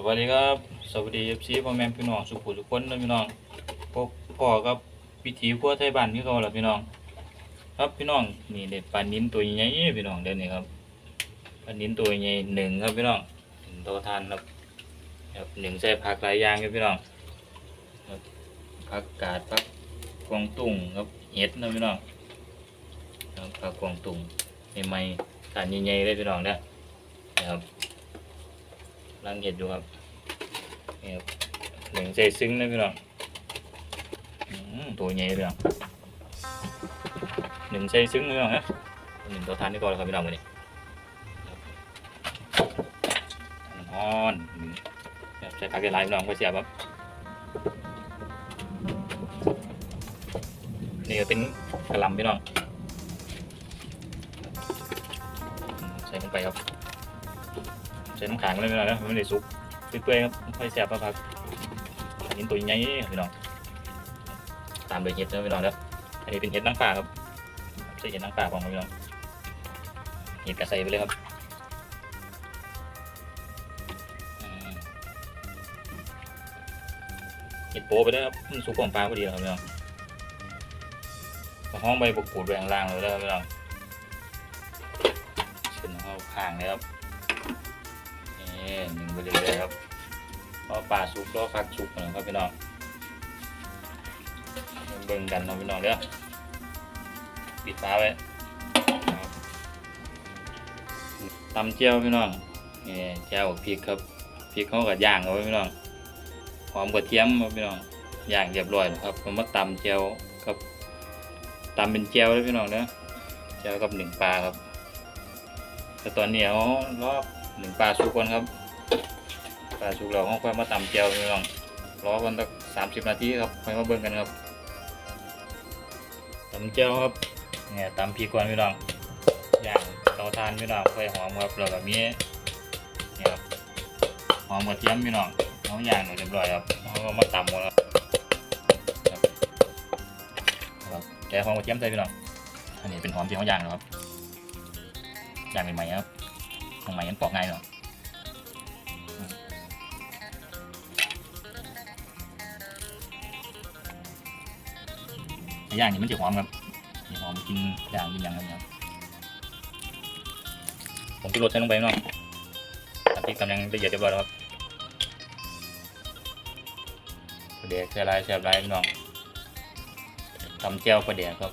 สวัสดีครับสวัสดีเอฟซีพ่อแม่พี่น้องสุขุทุกคนนะพี่น้องพบพ่อกับพิธีครัวไทยบ้านที่เขาแหละพี่น้อง ครับพี่น้องนี่เด็ดปลานิ้นตัวใหญ่พี่น้องเดี๋ยวนี้ครับปลานิ้นตัวใหญ่หนึ่งครับพี่น้องหนึ่งตัวทานครับครับหนึ่งใส่ผักหลายอย่างครับพี่น้องครับผักกาดผักกวางตุ้งครับเห็ดนะพี่น้องครับผักกวางตุ้งใหม่ๆทานใหญ่ๆเลยพี่น้องเด้อนะครับ รังเห็ดอยู่ครับนี่ครับหนึ่งใจซึ้งนะพี่น้องตัวใหญ่เลยอะหนึ่งใจซึ้งเลยอะหนึ่งตัวทานนี่ก่อนครับพี่น้องวันนี้อ่อนใส่ผักกระไรพี่น้องก็เสียบครับนี่เป็นกระลำพี่น้อง ใส่น้ำขังเลยไม่ได้นะมันไม่ได้สุกเปื่อยๆครับค่อยแซ่บมากครับอันนี้ตัวใหญ่ครับพี่น้องตามด้วยเห็ดนะพี่น้องครับอันนี้เป็นเห็ดนางฟ้าครับใส่เห็ดนางฟ้าของพี่น้องเห็ดกระใสไปเลยครับเห็ดโปไปเลยครับมันสุกของปลาพอดีครับพี่น้องห้องใบบกกูดแหวงล่างเลยนะครับพี่น้องขึ้นห้องข้างเลยครับ นี่หนึ่งไปเรื่อยๆครับรอปลาสุกรอฟักสุกนะครับพี่น้องเบิ่งกันนะพี่น้องเด้อปิดฝาไว้ตำเจียวพี่น้องนี่เจียวพริกครับพริกเขากับย่างเอาไว้พี่น้องหอมกระเทียมครับพี่น้องย่างเรียบร้อยครับผมมาตำเจียวครับตำเป็นเจียวเลยพี่น้องเด้อเจียวกับหนึ่งปลาครับแต่ตอนนี้เอารอบหนึ่งปลาสุกก่อนครับ ปลาสุกเราก็ค่อยมาตำเจียวพี่น้องรอกันสักสามสิบนาทีครับค่อยมาเบิ่งกันครับตำเจียวครับเนี่ยตำพริกก่อนพี่น้องย่างเตาทานพี่น้องค่อยหอมครับแล้วก็มีเนี่ยครับหอมกระเทียมพี่น้องเขาย่างเรียบร้อยครับเขาก็มาตำหมดแล้วแกหอมกระเทียมใส่พี่น้องอันนี้เป็นหอมที่เขาย่างนะครับย่างใหม่ๆครับของใหม่ยังปอกง่ายเนาะอืมไอย่างนี่มันจะหอมครับหอมกินย่างกินอย่างครับผมกินรสใส่ลงไปเนาะตำพริกำยังละเอียดเรียบร้อยแล้วครับปลาเดียกแซ่ลายแซ่ลายน้องตำแจ่วปลาเดียกครับ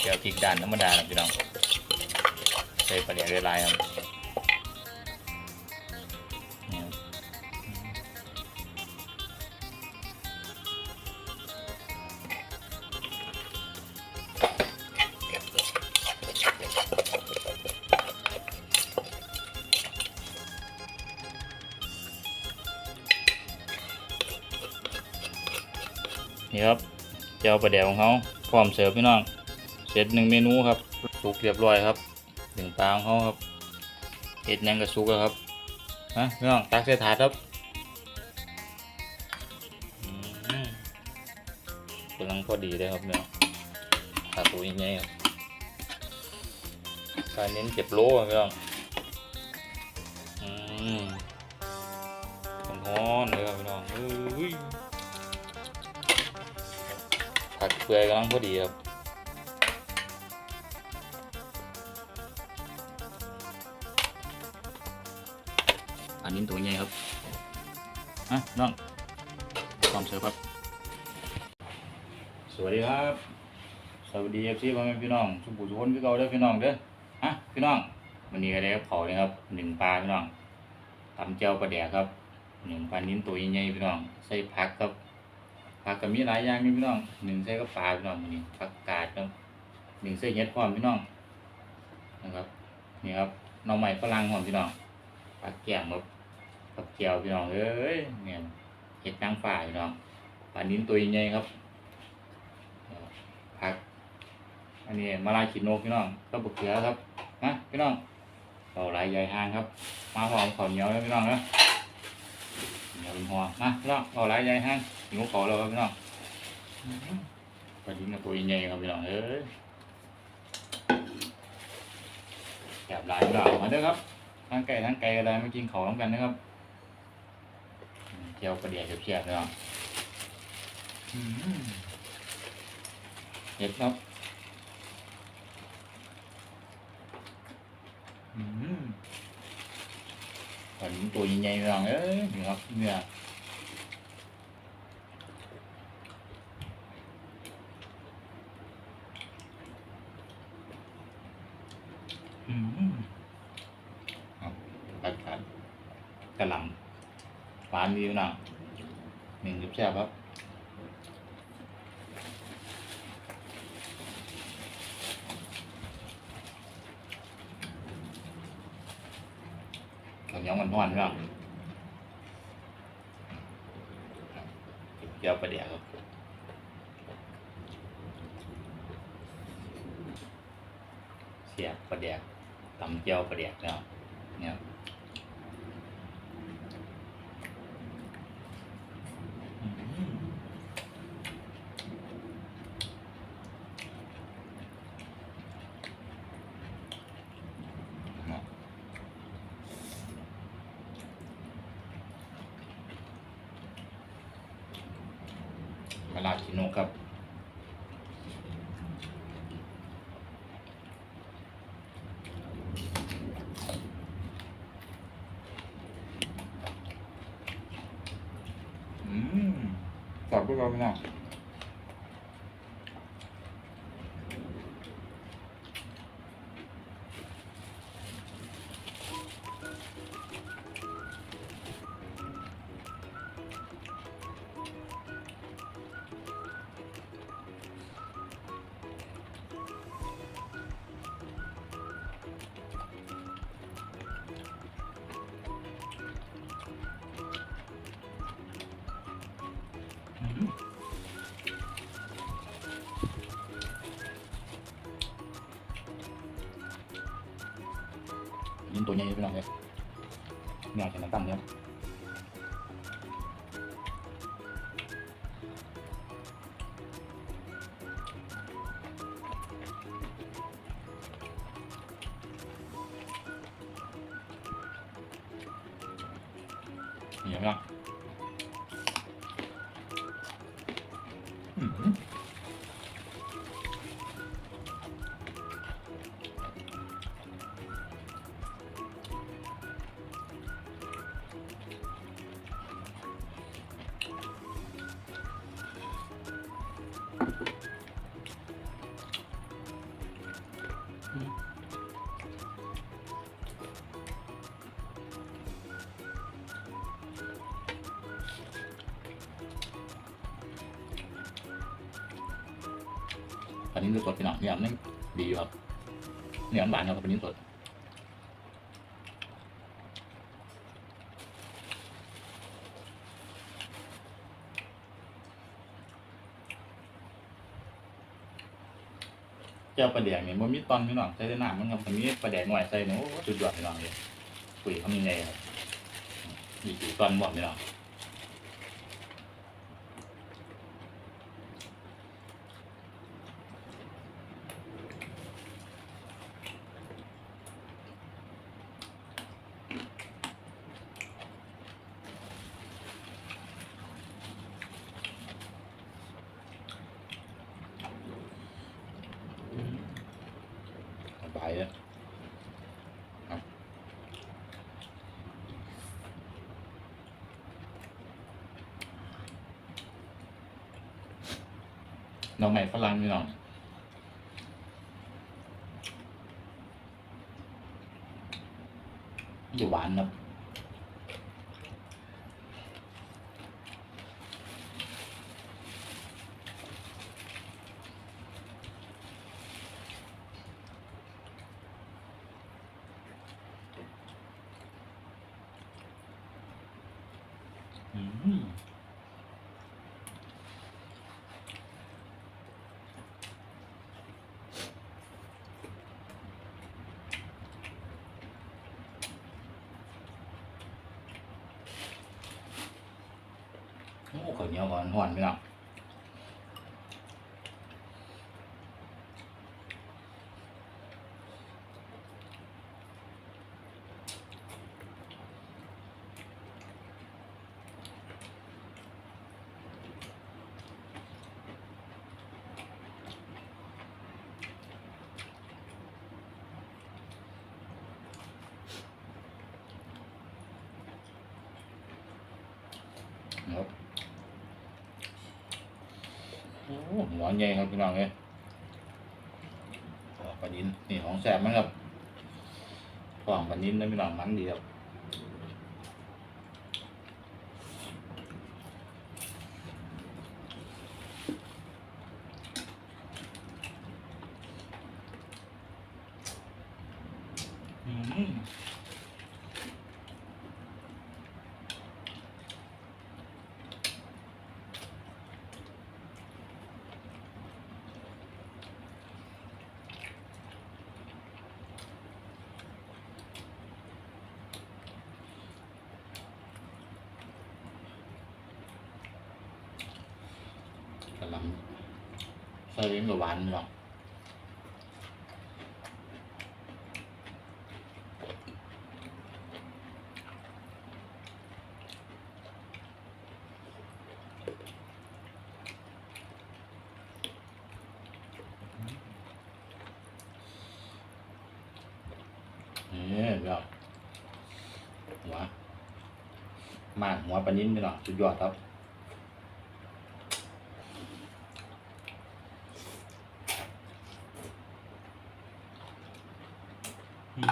แจ่วพริกด่านธรรมดาครับพี่น้องใส่ปลาเดียกได้หลายครับ เจ้าปลาเดียกของเขาพร้อมเสิร์ฟพี่น้องเสร็จหนึ่งเมนูครับสุกเรียบร้อยครับหนึ่งปลาของเขาครับเห็ดยังกับซุกแล้วครับฮะพี่น้องตักใส่ถาดครับอืมกำลังพอดีเลยครับเนี่ยถาดตัวใหญ่ๆครับการเน้นเก็บโลครับพี่น้องอืมร้อน ปื่อยกำลังพอดีครับอันนี้ตัวใหญ่ครับฮะน้องความเสือครับ สวัสดีครับ สวัสดีเอฟซีพ่อแม่พี่น้องชุบบุญชุนพี่เก่าเด้อพี่น้องเด้อฮะพี่น้องวันนี้ก็ได้เผาเลยครับหนึ่งปลาพี่น้องตำเจียวปลาแดกครับหนึ่งปลานิ้นตัวใหญ่ๆพี่น้องใส่ผักครับ ผักก็มีหลายอย่างนี่พี่น้องหนึ่งใส่ก็ปลาพี่น้องนี่ผักกาดครับหนึ่งใส่เห็ดพร้อมพี่น้องนะครับนี่ครับน้องใหม่ฝรั่งหอมพี่น้องผักแกงครับกับเกียวพี่น้องเอ้ยเนี่ยเห็ดนางฝ่าพี่น้องปลานิ้นตัวใหญ่ครับผักอันนี้มะลายขีดนกพี่น้องก็บุกเขือครับนะพี่น้องเราลายใหญ่ห้างครับ มาหอมข้าวเหนียวนะพี่น้องนะ เหนียวหัวมาพี่น้องเราลายใหญ่ห้างหิวขอเราพี่น้องปลาดิ้นกับตัวใหญ่ครับพี่น้องเอ้ยแบบลายพี่น้องมาเด้อครับทั้งไก่ทั้งไก่อะไรมากินเขาต้องกันนะครับเจียวประเดี๋ยวเชียบๆเลยอะอืมเห็ดครับอืม ปลาลิ้นตัวใหญ่ๆเลยเอ้ยนี่ครับเนื้ออืมเอาตัดขาดกระหล่ำหวานดีนะหนึ่งแซ่บๆครับ ข้าวเหนียวมันห้อนใช่ไหมเจียวประเดียครับเสียบประเดียกตำเจียวประเดียกเนี่ยเนี่ยอืมเนาะ มาลาชิโนครับอืมกรอบด้วยกันนะ ตัวใหญ่ไปหน่อยเลยเนี่ยจะมาตั้งเนี่ยเหนียวน อันนี้คือสดไปหน่อยเนี่ยมันดีครับเนี่ยมันหวานครับอันนี้สด จ้าประเดียงนี่มันมีตอนพี่น้องใส่ได้น้ำมันครับมันมีปลาแดกหน่อยใส่เนี่ยโอ้สุดยอดพี่น้องเลยคุยเขามีไงครับมีกี่ตอนบอกพี่น้อง น้องใหม่ฝรั่งพี่น้องอยู่หวานครับอืมโอ้ ข้าวเหนียวก่อนห่อนไปเนาะบ โอ้หัวใหญ่ครับพี่น้องเลยปลาดินนี่ของแสบมั้งครับฟองปลาดินนะพี่น้องมันดีครับอืม กำลัง ใส่เลี้งกับหวานเนาะนี่เดี๋ยวหัวมากหัวปลานิ้นไปเนาะสุดยอดครับ เน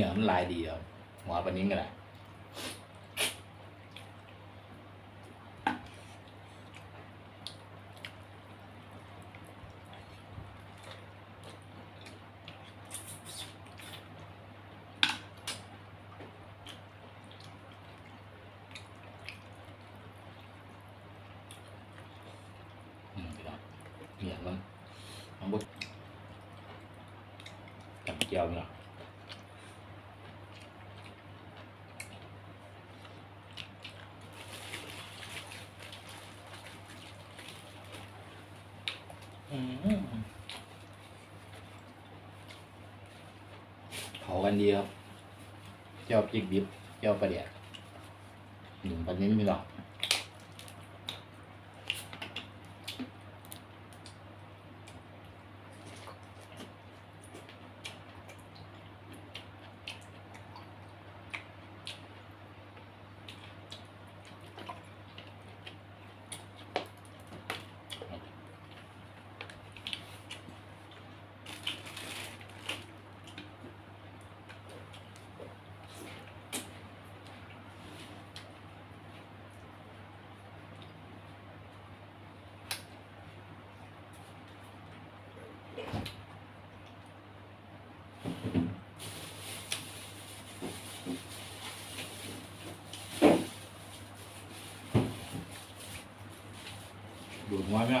ื้อมันลายดีครับหัวปลานิ้นก็ได้อืมพี่น้องเนี่ยมันมันบดกับ เจียวเนาะอืมเขากันดีครับ เจ้าพริกดิบ เจ้าปลาเดี๋ยดหนึ่งปลานิ้นพี่น้องดูด หัวไ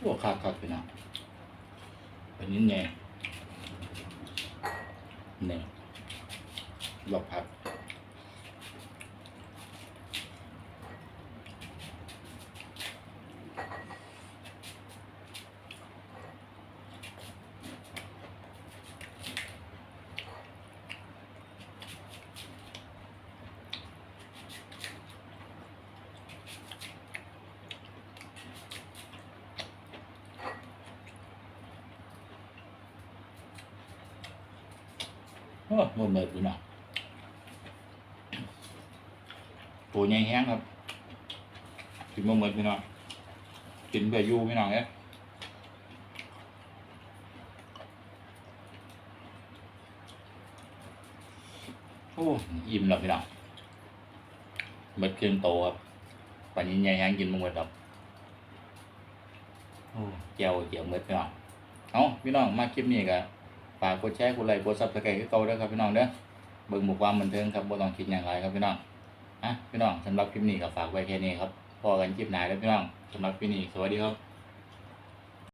โอ้ขาดขาดไปนะอันนี้แน่แน่ โอ้โหเมิดอยู่นะตัวใหญ่แห้งครับกินบ่เมิดพี่น้องกินเพื่ออยู่พี่น้องเอ้ยโอ้อิ่มแล้วพี่น้องเมิดเครื่องโตครับปันนี้ใหญ่แห้งกินบ่เมิดครับโอ้เจียวเจียวเมิดพี่น้องเอาพี่น้องมาคลิปนี้ก็ ฝากกดแชร์กดไลค์กดซับสไครต์ให้เก่าด้วยครับพี่น้องเด้อเบิ่งบุกความบันเทิงครับบ่ต้องคิดอย่างไรครับพี่น้องอะพี่น้องสำหรับคลิปนี้ก็ฝากไว้แค่นี้ครับพอกันคลิปหน้าเด้อพี่น้องสำหรับคลิปนี้สวัสดีครับ